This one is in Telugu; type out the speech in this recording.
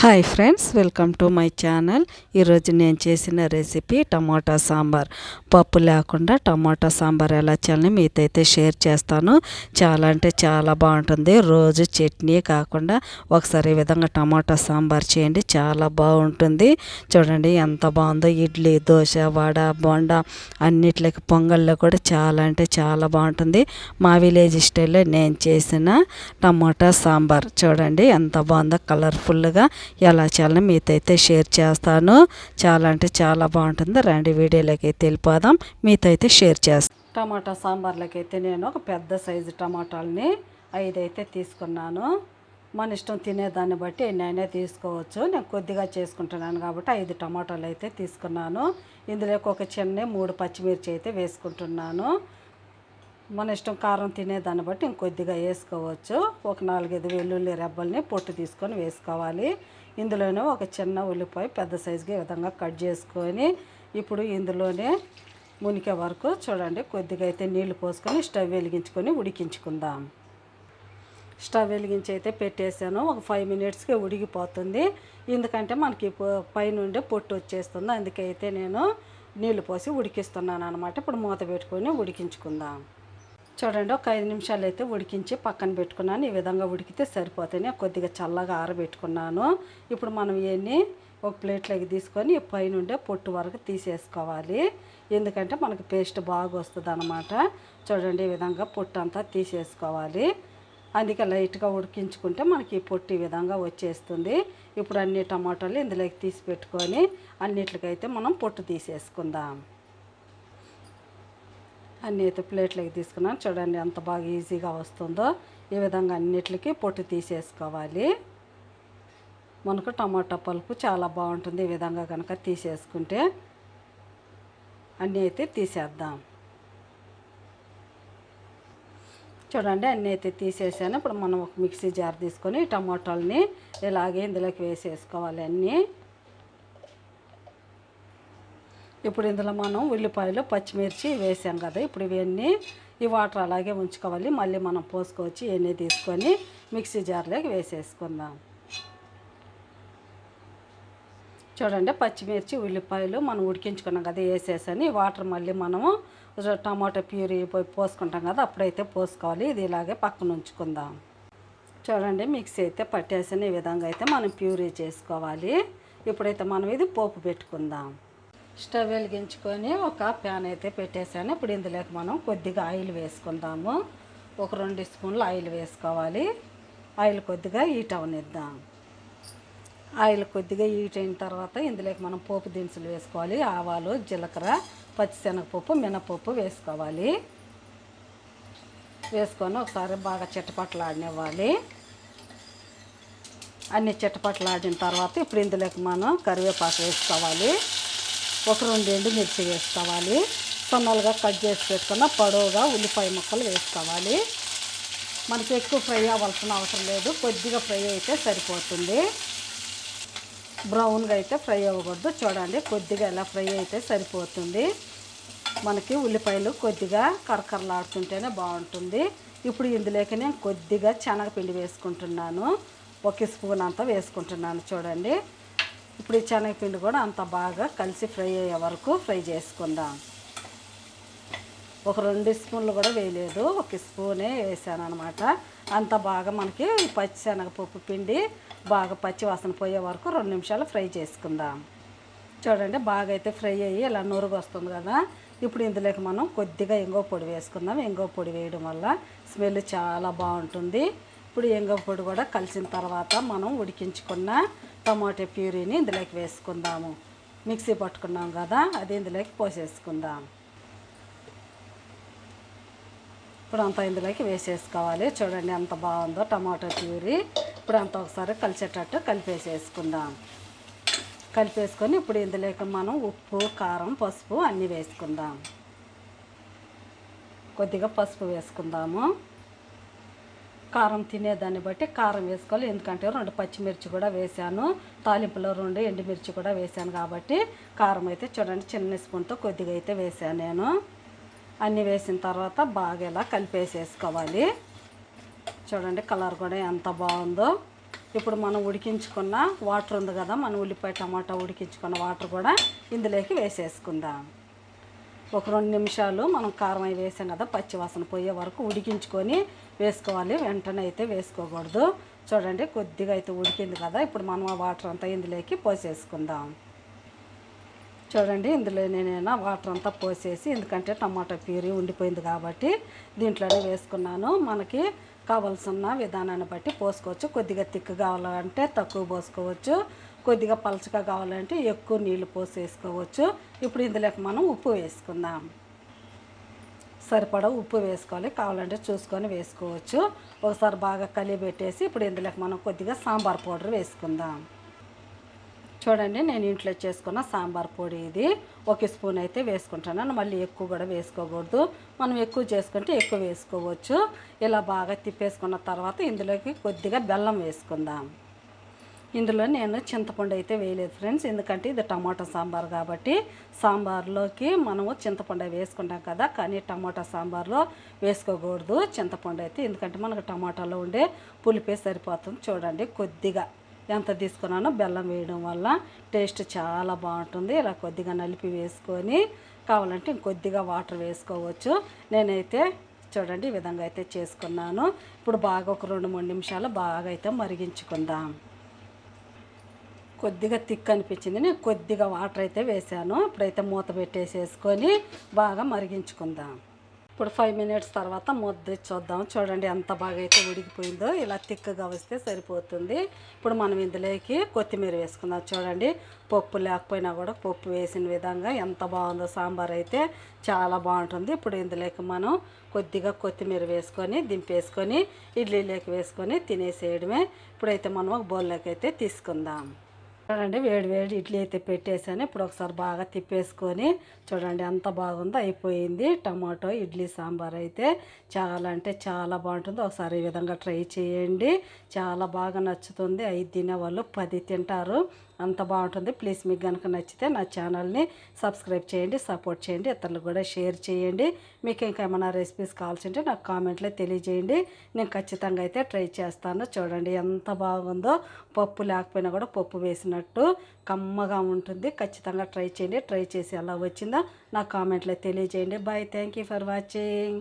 Hi friends welcome to my channel ఈరోజు నేను చేసిన రెసిపీ టమాటా సాంబార్. పప్పు లేకుండా టమాటా సాంబార్ ఎలా చేయాలని మీతో అయితే షేర్ చేస్తాను. చాలా అంటే చాలా బాగుంటుంది. రోజు చట్నీ కాకుండా ఒకసారి ఈ విధంగా టమాటా సాంబార్ చేయండి. చాలా బాగుంటుంది. చూడండి ఎంత బాగుందో. ఇడ్లీ దోశ వడ బొండ అన్నిట్లకి పొంగల్లో కూడా చాలా అంటే చాలా బాగుంటుంది. మా విలేజ్ స్టైల్లో నేను చేసిన టమాటా సాంబార్. చూడండి ఎంత బాగుందో. కలర్ఫుల్గా ఎలా చేయాలని మీతో అయితే షేర్ చేస్తాను. చాలా అంటే చాలా బాగుంటుంది. రండి వీడియోలోకి అయితే వెళ్ళిపోదాం. మీతో అయితే షేర్ చేస్తాను టమాటా సాంబార్లోకి అయితే నేను ఒక పెద్ద సైజు టమాటాలని ఐదైతే తీసుకున్నాను. మన ఇష్టం తినేదాన్ని బట్టి ఎన్నైనా తీసుకోవచ్చు. నేను కొద్దిగా చేసుకుంటున్నాను కాబట్టి ఐదు టమాటాలు అయితే తీసుకున్నాను. ఇందులో ఒక చిన్న మూడు పచ్చిమిర్చి అయితే వేసుకుంటున్నాను. మన ఇష్టం కారం తినేదాన్ని బట్టి ఇంకొద్దిగా వేసుకోవచ్చు. ఒక నాలుగైదు వెల్లుల్లి రెబ్బల్ని పొట్టు తీసుకొని వేసుకోవాలి. ఇందులోనే ఒక చిన్న ఉల్లిపాయ పెద్ద సైజుగా ఈ విధంగా కట్ చేసుకొని ఇప్పుడు ఇందులోనే మునికే వరకు చూడండి కొద్దిగా అయితే నీళ్ళు పోసుకొని స్టవ్ వెలిగించుకొని ఉడికించుకుందాం. స్టవ్ వెలిగించి అయితే పెట్టేసాను ఒక ఫైవ్ మినిట్స్కి ఉడికిపోతుంది. ఎందుకంటే మనకి పైనుండే పొట్టు వచ్చేస్తుంది. అందుకైతే నేను నీళ్ళు పోసి ఉడికిస్తున్నాను అనమాట ఇప్పుడు మూత పెట్టుకొని ఉడికించుకుందాం. చూడండి ఒక ఐదు నిమిషాలు అయితే ఉడికించి పక్కన పెట్టుకున్నాను. ఈ విధంగా ఉడికితే సరిపోతాయి కొద్దిగా చల్లగా ఆరబెట్టుకున్నాను. ఇప్పుడు మనం ఇవన్నీ ఒక ప్లేట్లోకి తీసుకొని పైనుండే పొట్టు వరకు తీసేసుకోవాలి. ఎందుకంటే మనకి పేస్ట్ బాగా వస్తుంది అనమాట చూడండి ఈ విధంగా పొట్టు అంతా తీసేసుకోవాలి. అందుకే లైట్గా ఉడికించుకుంటే మనకి ఈ పొట్టు ఈ విధంగా వచ్చేస్తుంది. ఇప్పుడు అన్ని టమాటాలు ఇందులోకి తీసి పెట్టుకొని అన్నిటికైతే మనం పొట్టు తీసేసుకుందాం. అన్ని అయితే ప్లేట్లోకి తీసుకున్నాను చూడండి ఎంత బాగా ఈజీగా వస్తుందో. ఈ విధంగా అన్నిటికి పొట్టు తీసేసుకోవాలి. మనకు టమాటా పలుపు చాలా బాగుంటుంది ఈ విధంగా కనుక తీసేసుకుంటే. అన్నీ అయితే తీసేద్దాం. చూడండి అన్నీ అయితే తీసేసాను. ఇప్పుడు మనం ఒక మిక్సీ జార్ తీసుకొని టమాటాలని ఇలాగే ఇందులోకి వేసేసుకోవాలి అన్నీ. ఇప్పుడు ఇందులో మనం ఉల్లిపాయలు పచ్చిమిర్చి వేసాం కదా. ఇప్పుడు ఇవన్నీ ఈ వాటర్ అలాగే ఉంచుకోవాలి. మళ్ళీ మనం పోసుకోవచ్చు ఇవన్నీ తీసుకొని మిక్సీ జార్లోకి వేసేసుకుందాం. చూడండి పచ్చిమిర్చి ఉల్లిపాయలు మనం ఉడికించుకున్నాం కదా వేసేసని. ఈ వాటర్ మళ్ళీ మనము టమాటా ప్యూరీ పోయి పోసుకుంటాం కదా అప్పుడైతే పోసుకోవాలి. ఇది ఇలాగే పక్కన ఉంచుకుందాం. చూడండి మిక్సీ అయితే పట్టేసిన. ఈ విధంగా అయితే మనం ప్యూరీ చేసుకోవాలి. ఇప్పుడైతే మనం ఇది పోపు పెట్టుకుందాం. స్టవ్ వెలిగించుకొని ఒక ప్యాన్ అయితే పెట్టేసాను ఇప్పుడు ఇందులోకి మనం కొద్దిగా ఆయిల్ వేసుకుందాము. ఒక రెండు స్పూన్లు ఆయిల్ వేసుకోవాలి. ఆయిల్ కొద్దిగా హీట్ అవనిద్దాం. ఆయిల్ కొద్దిగా హీట్ అయిన తర్వాత ఇందులోకి మనం పోపు దినుసులు వేసుకోవాలి. ఆవాలు జీలకర్ర పచ్చిశనగపప్పు మినపప్పు వేసుకోవాలి. వేసుకొని ఒకసారి బాగా చిట్టపట్లాడినివ్వాలి అన్ని చిట్టపట్లాడిన తర్వాత ఇప్పుడు ఇందులోకి మనం కరివేపాకు వేసుకోవాలి. ఒక రెండు ఎండు మిర్చి వేసుకోవాలి. సన్నలుగా కట్ చేసి పెట్టుకున్న పొడవుగా ఉల్లిపాయ ముక్కలు వేసుకోవాలి. మనకి ఎక్కువ ఫ్రై అవ్వాల్సిన అవసరం లేదు. కొద్దిగా ఫ్రై అయితే సరిపోతుంది. బ్రౌన్గా అయితే ఫ్రై అవ్వకూడదు. చూడండి కొద్దిగా ఎలా ఫ్రై అయితే సరిపోతుంది. మనకి ఉల్లిపాయలు కొద్దిగా కరకరలాడుతుంటేనే బాగుంటుంది. ఇప్పుడు ఇందులోకి నేను కొద్దిగా శనగపిండి వేసుకుంటున్నాను. ఒక స్పూన్ అంతా వేసుకుంటున్నాను. చూడండి ఇప్పుడు ఈ శనగపిండి కూడా అంత బాగా కలిసి ఫ్రై అయ్యే వరకు ఫ్రై చేసుకుందాం. ఒక రెండు స్పూన్లు కూడా వేయలేదు. ఒక స్పూనే వేసాను అనమాట అంత బాగా మనకి ఈ పచ్చి శనగపప్పు పిండి బాగా పచ్చి వాసన పోయే వరకు రెండు నిమిషాలు ఫ్రై చేసుకుందాం. చూడండి బాగా అయితే ఫ్రై అయ్యి ఇలా నూరుగు వస్తుంది కదా. ఇప్పుడు ఇందులోకి మనం కొద్దిగా ఎంగో పొడి వేసుకుందాం. ఎంగో పొడి వేయడం వల్ల స్మెల్ చాలా బాగుంటుంది. ఇప్పుడు ఎంగో పొడి కూడా కలిసిన తర్వాత మనం ఉడికించుకున్న టమాటో ప్యూరీని ఇందులోకి వేసుకుందాము. మిక్సీ పట్టుకున్నాం కదా అది ఇందులోకి పోసేసుకుందాం. ఇప్పుడు అంతా ఇందులోకి వేసేసుకోవాలి. చూడండి ఎంత బాగుందో టమాటో ప్యూరీ. ఇప్పుడు అంతా ఒకసారి కలిసేటట్టు కలిపేసేసుకుందాం. కలిపేసుకొని ఇప్పుడు ఇందులోకి మనం ఉప్పు కారం పసుపు అన్నీ వేసుకుందాం. కొద్దిగా పసుపు వేసుకుందాము. కారం తినేదాన్ని బట్టి కారం వేసుకోవాలి. ఎందుకంటే రెండు పచ్చిమిర్చి కూడా వేసాను. తాలింపులో రెండు ఎండుమిర్చి కూడా వేసాను కాబట్టి కారం అయితే చూడండి చిన్న స్పూన్తో కొద్దిగా అయితే వేసాను నేను. అన్నీ వేసిన తర్వాత బాగా ఇలా కలిపేసేసుకోవాలి. చూడండి కలర్ కూడా ఎంత బాగుందో. ఇప్పుడు మనం ఉడికించుకున్న వాటర్ ఉంది కదా మనం ఉల్లిపాయ టమాటా ఉడికించుకున్న వాటర్ కూడా ఇందులోకి వేసేసుకుందాం. ఒక రెండు నిమిషాలు మనం కారం అవి వేసాం కదా పచ్చివాసన పోయే వరకు ఉడికించుకొని వేసుకోవాలి. వెంటనే అయితే వేసుకోకూడదు. చూడండి కొద్దిగా అయితే ఉడికింది కదా ఇప్పుడు మనం ఆ వాటర్ అంతా ఇందులోకి పోసేసుకుందాం. చూడండి ఇందులో నేనైనా వాటర్ అంతా పోసేసి ఎందుకంటే టమాటా ప్యూరీ ఉండిపోయింది కాబట్టి దీంట్లోనే వేసుకున్నాను. మనకి కావాల్సిన విధానాన్ని బట్టి పోసుకోవచ్చు. కొద్దిగా తిక్కు కావాలంటే తక్కువ పోసుకోవచ్చు. కొద్దిగా పలచగా కావాలంటే ఎక్కువ నీళ్ళు పోసేసుకోవచ్చు. ఇప్పుడు ఇందులోకి మనం ఉప్పు వేసుకుందాం. సరిపడా ఉప్పు వేసుకోవాలి. కావాలంటే చూసుకొని వేసుకోవచ్చు. ఒకసారి బాగా కలిపెట్టేసి ఇప్పుడు ఇందులోకి మనం కొద్దిగా సాంబార్ పౌడర్ వేసుకుందాం. చూడండి నేను ఇంట్లో చేసుకున్న సాంబార్ పొడి ఇది. ఒక స్పూన్ అయితే వేసుకుంటున్నాను మళ్ళీ ఎక్కువ కూడా వేసుకోకూడదు. మనం ఎక్కువ చేసుకుంటే ఎక్కువ వేసుకోవచ్చు. ఇలా బాగా తిప్పేసుకున్న తర్వాత ఇందులోకి కొద్దిగా బెల్లం వేసుకుందాం. ఇందులో నేను చింతపండు అయితే వేయలేదు ఫ్రెండ్స్. ఎందుకంటే ఇది టమాటా సాంబార్ కాబట్టి సాంబార్లోకి మనము చింతపండు వేసుకుంటాం కదా కానీ టమాటా సాంబార్లో వేసుకోకూడదు చింతపండు అయితే. ఎందుకంటే మనకు టమాటాలో ఉండే పులిపే సరిపోతుంది. చూడండి కొద్దిగా ఎంత తీసుకున్నానో బెల్లం వేయడం వల్ల టేస్ట్ చాలా బాగుంటుంది. ఇలా కొద్దిగా నలిపి వేసుకొని కావాలంటే ఇంకొద్దిగా వాటర్ వేసుకోవచ్చు. నేనైతే చూడండి ఈ విధంగా అయితే చేసుకున్నాను. ఇప్పుడు బాగా ఒక రెండు మూడు నిమిషాలు బాగా అయితే మరిగించుకుందాం. కొద్దిగా థిక్ అనిపించింది. నేను కొద్దిగా వాటర్ అయితే వేసాను ఇప్పుడైతే మూత పెట్టేసేసుకొని బాగా మరిగించుకుందాం. ఇప్పుడు ఫైవ్ మినిట్స్ తర్వాత ముద్ద చూద్దాం చూడండి ఎంత బాగా అయితే ఉడికిపోయిందో. ఇలా తిక్కగా వస్తే సరిపోతుంది. ఇప్పుడు మనం ఇందులోకి కొత్తిమీర వేసుకుందాం. చూడండి పప్పు లేకపోయినా కూడా పప్పు వేసిన విధంగా ఎంత బాగుందో సాంబార్ అయితే చాలా బాగుంటుంది. ఇప్పుడు ఇందులోకి మనం కొద్దిగా కొత్తిమీర వేసుకొని దింపేసుకొని ఇడ్లీలోకి వేసుకొని తినేసేయడమే. ఇప్పుడైతే మనం ఒక బౌల్లోకి అయితే తీసుకుందాం. చూడండి వేడి వేడి ఇడ్లీ అయితే పెట్టేసాను ఇప్పుడు ఒకసారి బాగా తిప్పేసుకొని చూడండి ఎంత బాగుందో అయిపోయింది. టమాటో ఇడ్లీ సాంబార్ అయితే చాలా అంటే చాలా బాగుంటుంది. ఒకసారి ఈ విధంగా ట్రై చేయండి. చాలా బాగా నచ్చుతుంది. ఐదు తినేవాళ్ళు పది తింటారు. అంత బాగుంటుంది. ప్లీజ్ మీకు కనుక నచ్చితే నా ఛానల్ని సబ్స్క్రైబ్ చేయండి సపోర్ట్ చేయండి ఇతరులు కూడా షేర్ చేయండి. మీకు ఇంకా ఏమైనా రెసిపీస్ కావాల్సి ఉంటే నాకు కామెంట్లో తెలియజేయండి. నేను ఖచ్చితంగా అయితే ట్రై చేస్తాను. చూడండి ఎంత బాగుందో. పప్పు లేకపోయినా కూడా పప్పు వేసినట్టు కమ్మగా ఉంటుంది. ఖచ్చితంగా ట్రై చేయండి. ట్రై చేసి ఎలా వచ్చిందో నా కామెంట్లో తెలియజేయండి. Bye thank you for watching